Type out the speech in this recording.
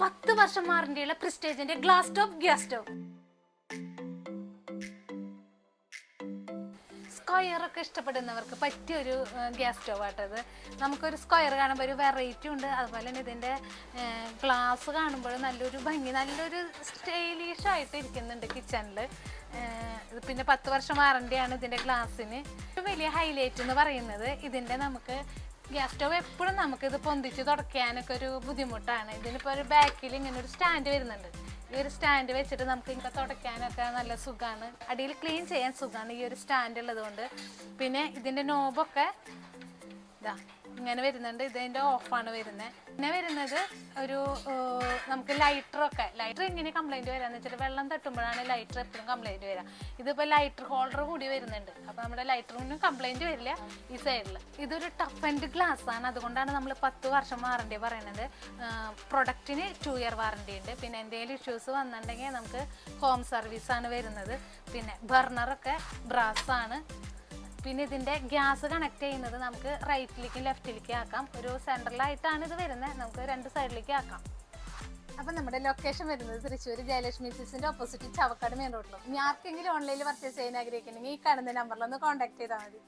പത്ത് വർഷം വാറന്റിയുള്ള പ്രിസ്റ്റേജിന്റെ glass top gas stove square ഒക്കെ ഇഷ്ടപ്പെടുന്നവർക്ക് പറ്റിയ ഒരു ഗ്യാസ് സ്റ്റവ് ആട്ടത് നമുക്കൊരു സ്ക്വയർ കാണുമ്പോൾ ഒരു വെറൈറ്റി ഉണ്ട്. അതുപോലെ തന്നെ ഇതിന്റെ ഗ്ലാസ് കാണുമ്പോൾ നല്ലൊരു ഭംഗി നല്ലൊരു സ്റ്റൈലിഷ് ആയിട്ട് ഇരിക്കുന്നുണ്ട് കിച്ചണിൽ പിന്നെ പത്ത് വർഷം വാറണ്ടിയാണ് ഇതിന്റെ ഗ്ലാസ്സിന് ഏറ്റവും വലിയ ഹൈലൈറ്റ് എന്ന് പറയുന്നത് ഇതിന്റെ നമുക്ക് ഗ്യാസ് സ്റ്റവ് എപ്പോഴും നമുക്ക് ഇത് പൊന്തിച്ച് തുടയ്ക്കാനൊക്കെ ഒരു ബുദ്ധിമുട്ടാണ്. ഇതിനിപ്പോൾ ഒരു ബാക്കിൽ ഇങ്ങനെ ഒരു സ്റ്റാൻഡ് വരുന്നുണ്ട്. ഈ ഒരു സ്റ്റാൻഡ് വെച്ചിട്ട് നമുക്ക് ഇങ്ങനെ തുടയ്ക്കാനൊക്കെ നല്ല സുഖമാണ് അടിയിൽ ക്ലീൻ ചെയ്യാൻ സുഖമാണ് ഈ ഒരു സ്റ്റാൻഡ് ഉള്ളത് പിന്നെ ഇതിന്റെ നോബൊക്കെ ഇതാ ഇങ്ങനെ വരുന്നുണ്ട്. ഇതിന്റെ ഓഫാണ് വരുന്നത് പിന്നെ വരുന്നത് ഒരു നമുക്ക് ലൈറ്ററൊക്കെ ലൈറ്റർ എങ്ങനെ കംപ്ലൈന്റ് വരാന്ന് വെച്ചാൽ വെള്ളം തട്ടുമ്പോഴാണ് ലൈറ്റർ എപ്പോഴും കംപ്ലൈന്റ് വരിക ഇതിപ്പോൾ ലൈറ്റർ ഹോൾഡർ കൂടി വരുന്നുണ്ട്. അപ്പോൾ നമ്മുടെ ലൈറ്ററിനും കംപ്ലൈന്റ് വരില്ല ഈ സൈഡിൽ ഇതൊരു ടഫ് ആൻഡ് ഗ്ലാസ് ആണ്. അതുകൊണ്ടാണ് നമ്മൾ പത്ത് വർഷം വാറണ്ടി പറയുന്നത് പ്രൊഡക്റ്റിന് ടു ഇയർ വാറണ്ടി ഉണ്ട്. പിന്നെ എന്തെങ്കിലും ഇഷ്യൂസ് വന്നിട്ടുണ്ടെങ്കിൽ നമുക്ക് ഹോം സർവീസ് ആണ് വരുന്നത്. പിന്നെ ബർണറൊക്കെ ബ്രാസ് ആണ്. പിന്നെ ഇതിന്റെ ഗ്യാസ് കണക്ട് ചെയ്യുന്നത് നമുക്ക് റൈറ്റിലേക്കും ലെഫ്റ്റിലേക്കും ആക്കാം. ഒരു സെൻട്രലായിട്ടാണ് ഇത് വരുന്നത്. നമുക്ക് രണ്ട് സൈഡിലേക്ക് ആക്കാം. അപ്പം നമ്മുടെ ലൊക്കേഷൻ വരുന്നത് തൃശ്ശൂർ ജയലക്ഷ്മി സിസിന്റെ ഓപ്പോസിറ്റ് ചവക്കാട് മെയിൻ റോഡിലും ഇനി ആർക്കെങ്കിലും ഓൺലൈനിൽ പർച്ചേസ് ചെയ്യാൻ ആഗ്രഹിക്കുന്നുണ്ടെങ്കിൽ ഈ കാണുന്ന നമ്പറിലൊന്ന് കോൺടാക്ട് ചെയ്താൽ മതി.